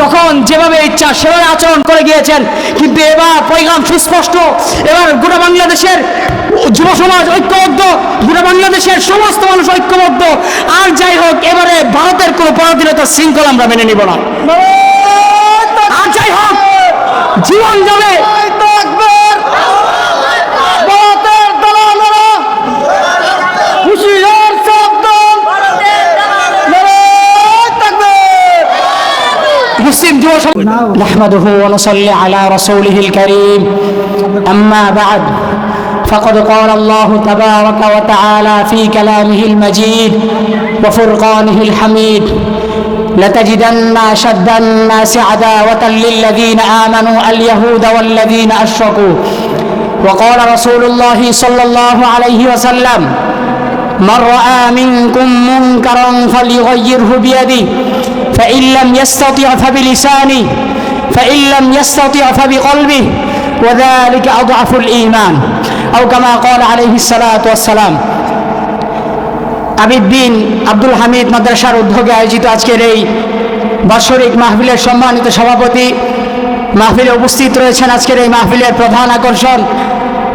যখন যেভাবে ইচ্ছা সেভাবে আচরণ করে গিয়েছেন, কিন্তু এবার পরিণাম সুস্পষ্ট। এবার গোটা বাংলাদেশের যুব সমাজ ঐক্যবদ্ধ, গোটা বাংলাদেশের সমস্ত মানুষ ঐক্যবদ্ধ। আর যাই হোক, এবারে ভারতের কোনো পরাধীনতার শৃঙ্খলা আমরা মেনে নিব না। مسلم جوش نحمده ونصلي على رسوله الكريم. أما بعد فقد قال الله تبارك وتعالى في كلامه المجيد وفرقانه الحميد لتجدن أشد الناس عداوة للذين آمنوا اليهود والذين أشركوا. وقال رسول الله صلى الله عليه وسلم من رأى منكم منكرا فليغيره بيده فإن لم يستطع فبلسانه فإن لم يستطع فبقلبه وذلك أضعف الإيمان أو كما قال عليه الصلاة والسلام আবিদ্দিন আব্দুল হামিদ মাদ্রাসার উদ্যোগে আয়োজিত আজকের এই বাৎসরিক মাহফিলের সম্মানিত সভাপতি মাহফিলে উপস্থিত রয়েছেন আজকের এই মাহফিলের প্রধান আকর্ষণ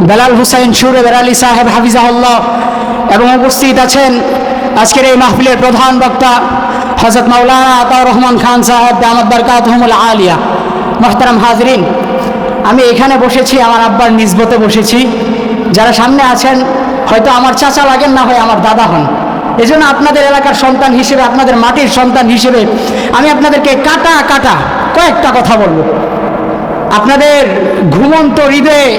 বেলাল হুসাইন সুরে বেলালি সাহেব হাফিজাহুল্লাহ এবং উপস্থিত আছেন আজকের এই মাহফিলের প্রধান বক্তা হজরত মাওলানা আতা রহমান খান সাহেব দামদ বরকাতহমুল আলিয়া, মোহতারাম হাজরিন। আমি এখানে বসেছি, আমার আব্বার নিজবতে বসেছি। যারা সামনে আছেন, হয়তো আমার চাচা লাগেন, না হয় আমার দাদা হন। এজন্য আপনাদের এলাকার সন্তান হিসেবে, আপনাদের মাটির সন্তান হিসেবে, আমি আপনাদেরকে কাটা কাটা কয়েকটা কথা বলব। আপনাদের ঘুমন্ত হৃদয়ে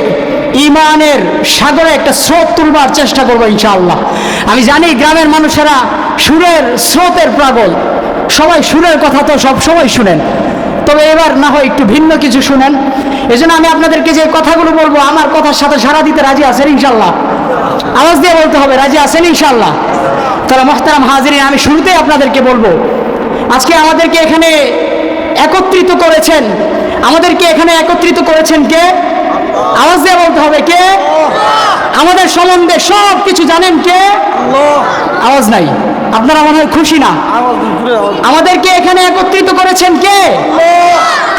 ইমানের সাগরে একটা স্রোত তুলবার চেষ্টা করব ইনশাআল্লাহ। আমি জানি গ্রামের মানুষেরা সুরের স্রোতের পাগল। সবাই সুরের কথা তো সব সময় শুনেন। তবে এবার না হয় একটু ভিন্ন কিছু শুনেন। এজন্য আমি আপনাদেরকে যে কথাগুলো বলব আমার কথার সাথে সারা দিতে রাজি আছেন ইনশাল্লাহ আওয়াজ দিয়ে বলতে হবে রাজি আছেন ইনশাল্লাহ তাহলে মোহতারাম হাজিরিন আমি শুরুতেই আপনাদেরকে বলব আজকে আমাদেরকে এখানে একত্রিত করেছেন। আমাদেরকে এখানে একত্রিত করেছেন কে? আওয়াজ দিয়ে বলতে হবে কে? আমাদের সম্বন্ধে সব কিছু জানেন কে? আওয়াজ নাই। আপনারা মনে হয় খুশি না? আমাদেরকে এখানে একত্রিত করেছেন কে?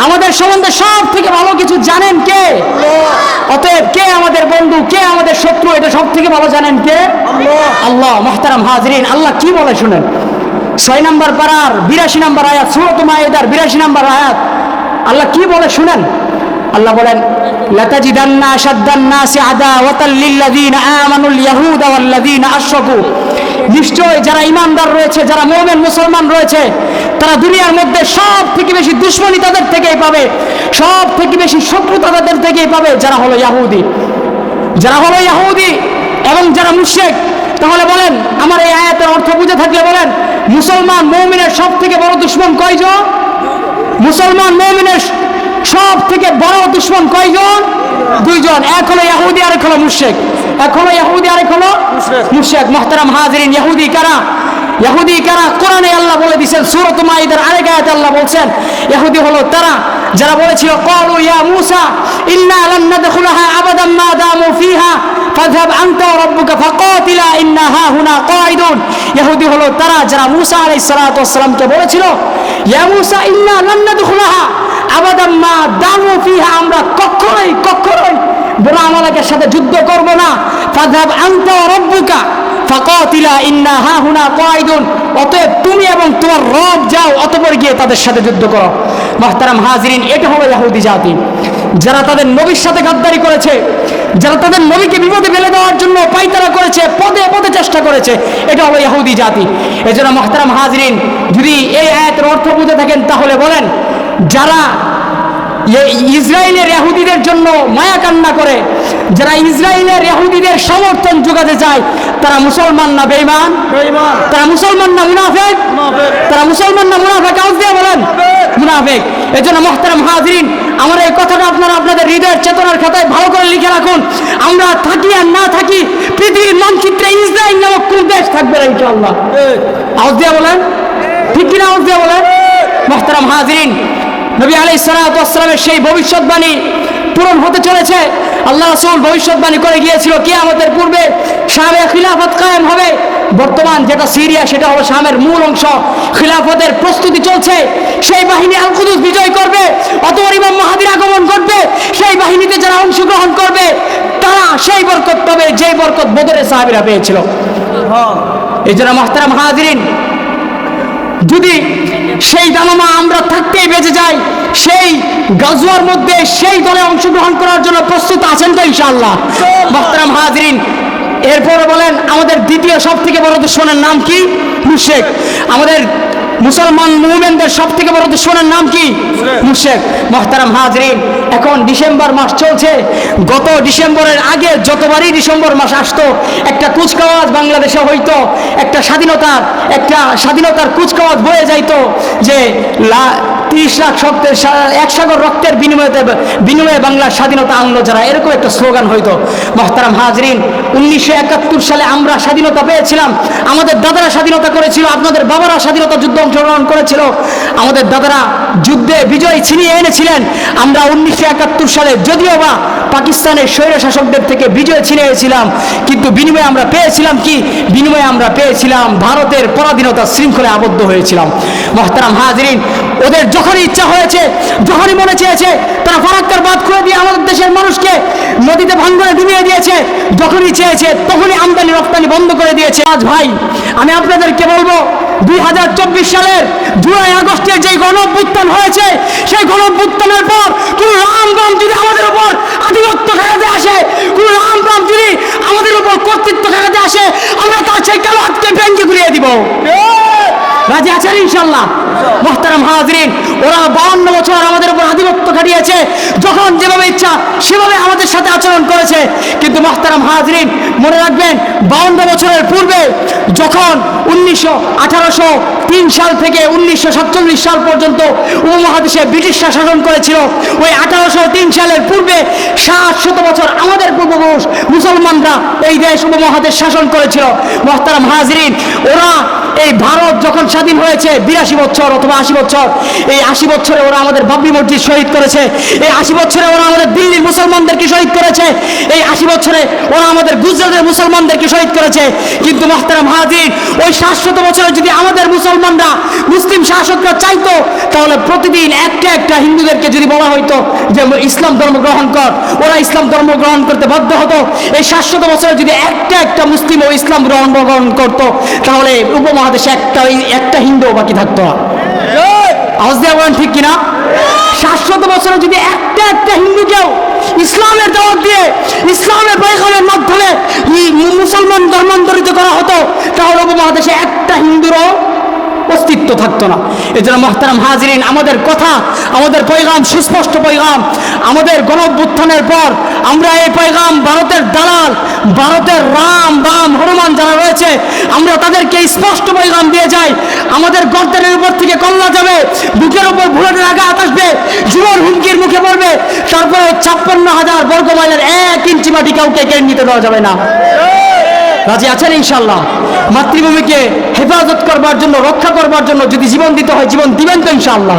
আমাদের সম্বন্ধে সব থেকে ভালো কিছু জানেন কে? অতএব কে আমাদের বন্ধু, কে আমাদের শত্রু, এটা সব থেকে ভালো জানেন কে? আল্লাহ, মহতারাম হাজরিন, আল্লাহ কি বলে শুনেন? ছয় নম্বর পাড়ার বিরাশি নম্বর আয়াত সুরত মায়েদার বিরাশি নম্বর আয়াত, আল্লাহ কি বলে শুনেন? আল্লাহ বলেন, লতাজিদান্না সাদ্দান্না সে আদা ওয়াতাল্লিল্লাদিন আমানুল ইয়াহুদ আল্লাদিন আশরাকু। নিশ্চয় যারা ইমানদার রয়েছে, যারা মোমেন মুসলমান রয়েছে, তারা দুনিয়ার মধ্যে সব থেকে বেশি দুশ্মনী তাদের থেকেই পাবে সব থেকে বেশি শত্রুতা তাদের থেকেই পাবে যারা হলো ইয়াহুদি। যারা হলো ইয়াহুদি এবং যারা মুশেক তাহলে বলেন, আমার এই আয়াতের অর্থ বুঝে থাকলে বলেন, মুসলমান মৌমিনের সব থেকে বড় দুশ্মন কয়জন? মুসলমান মৌমিনের সব থেকে বড় দুশ্মন কয়জন? দুইজন। এক হলো ইয়াহুদি আর এক হলো মুশেক এক হলো ইয়াহুদি আর এক হলো মুশেক মোহতারাম হাজরিন ইয়াহুদি কারা? ইহুদি কারা? কোরআনে আল্লাহ বলে দিয়েছেন সূরাত মাইদার আরেক আয়াতে আল্লাহ বলছেন ইহুদি হলো তারা। যারা বলেছিল ক্বালু ইয়া মূসা ইন্না লান নাদখুলাহা আবাদান মা দামু ফিহা ফাযহাব আনতা ওয়া রাব্বুকা ফাকাতিলা ইন্না হা হুনা কাঈদুন। ইহুদি হলো তারা যারা মূসা আলাইহিস সালাতু ওয়াস সালামকে বলেছিল ইয়া মূসা ইন্না লান নাদখুলাহা আবাদান মা দামু ফিহা, আমরা কখনোই কখনোই বড় আমালাকের সাথে যুদ্ধ করব না। ফাযহাব আনতা রাব্বুকা, ফাকাতিলা ইন্না হা হুনা কায়দুন অতএব তুমি এবং তোমার রব যাও, অতপর গিয়ে তাদের সাথে যুদ্ধ করো। মাহতারাম হাজিরিন, এটা হলো ইহুদি জাতি। যারা তাদের নবীর সাথে গাদ্দারি করেছে, যারা তাদের নবীকে বিপদে ফেলে দেওয়ার জন্য পাইতারা করেছে, পদে পদে চেষ্টা করেছে, এটা হলো ইহুদি জাতি। এজন্য মাহতারাম হাজিরিন, যদি এই আয়াতের অর্থ বুঝে থাকেন, তাহলে বলেন যারা এই ইসরায়েলের ইহুদিদের জন্য মায়া কান্না করে যারা ইসরায়েলের ইহুদিদের সমর্থন যোগাতে চায় তারা মুসলমান না বেঈমান? তারা মুসলমান না মুনাফেক? তারা মুসলমান না মুনাফেক? আওয়াজ দিয়ে বলেন। মুনাফেক। এই জন্য মোহতারাম হাজরিন আমার এই কথাটা আপনারা আপনাদের হৃদয়ের চেতনার খাতায় ভালো করে লিখে রাখুন। আমরা থাকি আর না থাকি পৃথিবীর মানচিত্রে ইসরায়েল নামক কোন দেশ থাকবে না ইনশাআল্লাহ? আওয়াজ দিয়ে বলেন। ঠিক কিনা আওয়াজ দিয়ে বলেন? মোহতারাম হাজরিন নবী আলাই সালাতামের সেই ভবিষ্যৎবাণী পূরণ হতে চলেছে। আল্লাহ রাসূল ভবিষ্যৎবাণী করে গিয়েছিল কি আমাদের পূর্বে। শামে খিলাফত কায়েম হবে। বর্তমান যেটা সিরিয়া সেটা হলো শামের মূল অংশ। খিলাফতের প্রস্তুতি চলছে। সেই বাহিনী আল কুদুস বিজয় করবে। অতবার ইমাম মাহাদির আগমন ঘটবে। সেই বাহিনীতে যারা অংশগ্রহণ করবে তারা সেই বরকত পাবে যেই বরকত বদরে সাহাবিরা পেয়েছিল। এই জন্য মাহতারাম হাজিরিন যদি সেই দামামা আমরা থাকতেই বেঁচে যাই সেই গাজুয়ার মধ্যে সেই দলে অংশগ্রহণ করার জন্য প্রস্তুত আছেন তো ইনশাল্লাহ বক্তারাম হাজরিন এরপরে বলেন আমাদের দ্বিতীয় সব থেকে বড় দুশ্মনের নাম কি? মুশেক। আমাদের মুসলমান মুভমেন্টদের সব থেকে বড় দুশ্মনের নাম কি? মুশেক মহতারাম হাজরিন এখন ডিসেম্বর মাস চলছে। গত ডিসেম্বরের আগে যতবারই ডিসেম্বর মাস আসতো একটা কুচকাওয়াজ বাংলাদেশে হইতো একটা স্বাধীনতার একটা স্বাধীনতার কুচকাওয়াজ বয়ে যাইতো যে লা- তিরিশ লাখ শক্তের সা- এক সাগর রক্তের বিনিময়ে বিনিময়ে বাংলার স্বাধীনতা আনলো যারা। এরকম একটা স্লোগান হইতো। মহতারাম হাজরিন উনিশশো একাত্তর সালে আমরা স্বাধীনতা পেয়েছিলাম। আমাদের দাদারা স্বাধীনতা করেছিল আপনাদের বাবারা স্বাধীনতা যুদ্ধ অংশগ্রহণ করেছিল। আমাদের দাদারা যুদ্ধে বিজয় ছিনিয়ে এনেছিলেন। আমরা উনিশশো একাত্তর সালে যদিও বা পাকিস্তানের স্বৈর শাসকদের থেকে বিজয় ছিনিয়েছিলাম, কিন্তু বিনিময়ে আমরা পেয়েছিলাম কি? বিনিময়ে আমরা পেয়েছিলাম ভারতের পরাধীনতা শৃঙ্খলে আবদ্ধ হয়েছিলাম। মহতারাম হাজরিন, ওদের যখনই ইচ্ছা হয়েছে, যখনই মনে চেয়েছে, তারা ফারাক্কার বাদ করে দিয়ে আমাদের দেশের মানুষকে নদীতে ভাঙ্গনে ডুবিয়ে দিয়েছে। যখনই চেয়েছে, তখনই আমদানি রপ্তানি বন্ধ করে দিয়েছে। আজ ভাই, আমি আপনাদেরকে বলব দুই হাজার চব্বিশ সালের জুলাই আগস্টে যে গণভ্যুত্থান হয়েছে, সেই গণভ্যুত্থানের পর কোন রাম রাম যদি আমাদের উপর আধিপত্য খেলাতে আসে, কোন রাম রাম যদি আমাদের উপর কর্তৃত্ব খেলাতে আসে, আমরা তার সেই কালো হাতকে ঘুরিয়ে দিব। রাজি আছেন ইনশাল্লাহ মোহতারাম হাজরিন ওরা বাউন্ন বছর আমাদের উপর আধিপত্য খাটিয়েছে। যখন যেভাবে ইচ্ছা সেভাবে আমাদের সাথে আচরণ করেছে। কিন্তু মোহতারাম হাজরিন মনে রাখবেন বাউন্ন বছরের পূর্বে যখন উনিশশো আঠারোশো তিন সাল থেকে উনিশশো সাতচল্লিশ সাল পর্যন্ত উপমহাদেশে ব্রিটিশরা শাসন করেছিল ওই আঠারোশো তিন সালের পূর্বে সাত শত বছর আমাদের পূর্বপুরুষ মুসলমানরা এই দেশ উপমহাদেশ শাসন করেছিল। মোহতারাম হাজরিন, ওরা এই ভারত যখন স্বাধীন হয়েছে, বিরাশি বছর অথবা আশি বছর, এই আশি বছরে ওরা আমাদের বাবরি মসজিদ শহীদ করেছে, এই আশি বছরে ওরা আমাদের দিল্লির মুসলমানদেরকে শহীদ করেছে, এই আশি বছরে ওরা আমাদের গুজরাটের মুসলমানদেরকে শহীদ করেছে। কিন্তু মোহতারাম হাজির ওই শাশ্বত বছরে যদি আমাদের মুসলমানরা মুসলিম শাসকরা চাইতো, তাহলে প্রতিদিন একটা একটা হিন্দুদেরকে যদি বলা হইতো যে, ইসলাম ধর্ম গ্রহণ কর। ওরা ইসলাম ধর্ম গ্রহণ করতে বাধ্য হতো। এই শাশ্বত বছরে যদি একটা একটা মুসলিম ও ইসলাম গ্রহণ গ্রহণ করতো, তাহলে উপমহাদেশে একটা একটা হিন্দু বাকি থাকতো। না আওয়াজ ঠিক কিনা? শাশ্বত বছরে যদি একটা একটা হিন্দুকেও ইসলামের দাওয়াত দিয়ে, ইসলামের পয়গামের মাধ্যমে মুসলমান ধর্মান্তরিত করা হতো, তাহলে উপমহাদেশে একটা হিন্দুরও অস্তিত্ব থাকতো না। এই জন্য মহতারাম হাজরিন, আমাদের কথা, আমাদের পয়গাম, সুস্পষ্ট পয়গাম, আমাদের গণভ্যুত্থানের পর আমরা এই পয়গাম ভারতের দালাল, ভারতের রাম বাম হনুমান যারা রয়েছে, আমরা তাদেরকে স্পষ্ট পয়গাম দিয়ে যাই। আমাদের গর্দানের উপর থেকে কল্লা যাবে, বুকের উপর ভুলের আঘাত আসবে জীবন হুমকির মুখে পড়বে, তারপরে ছাপ্পান্ন হাজার বর্গ মাইলের এক ইঞ্চি মাটি কাউকে কেড়ে নিতে দেওয়া যাবে না। রাজি আছেন ইনশাল্লাহ মাতৃভূমিকে হেফাজত করবার জন্য রক্ষা করবার জন্য যদি জীবন দিতে হয় জীবন দিবেন তো ইনশাল্লাহ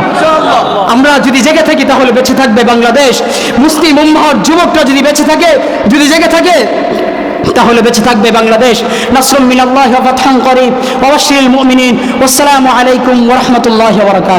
আমরা যদি জেগে থাকি তাহলে বেঁচে থাকবে বাংলাদেশ। মুসলিম উম্মাহর যুবকরা যদি বেঁচে থাকে যদি জেগে থাকে তাহলে বেঁচে থাকবে বাংলাদেশ। নাসরুল মিনাল্লাহি ওয়া ফাতহুন করিম। ওয়া বাশশিরিল মুমিনিন। ওয়াসসালামু আলাইকুম ওয়া রাহমাতুল্লাহি ওয়া বারাকাতুহু।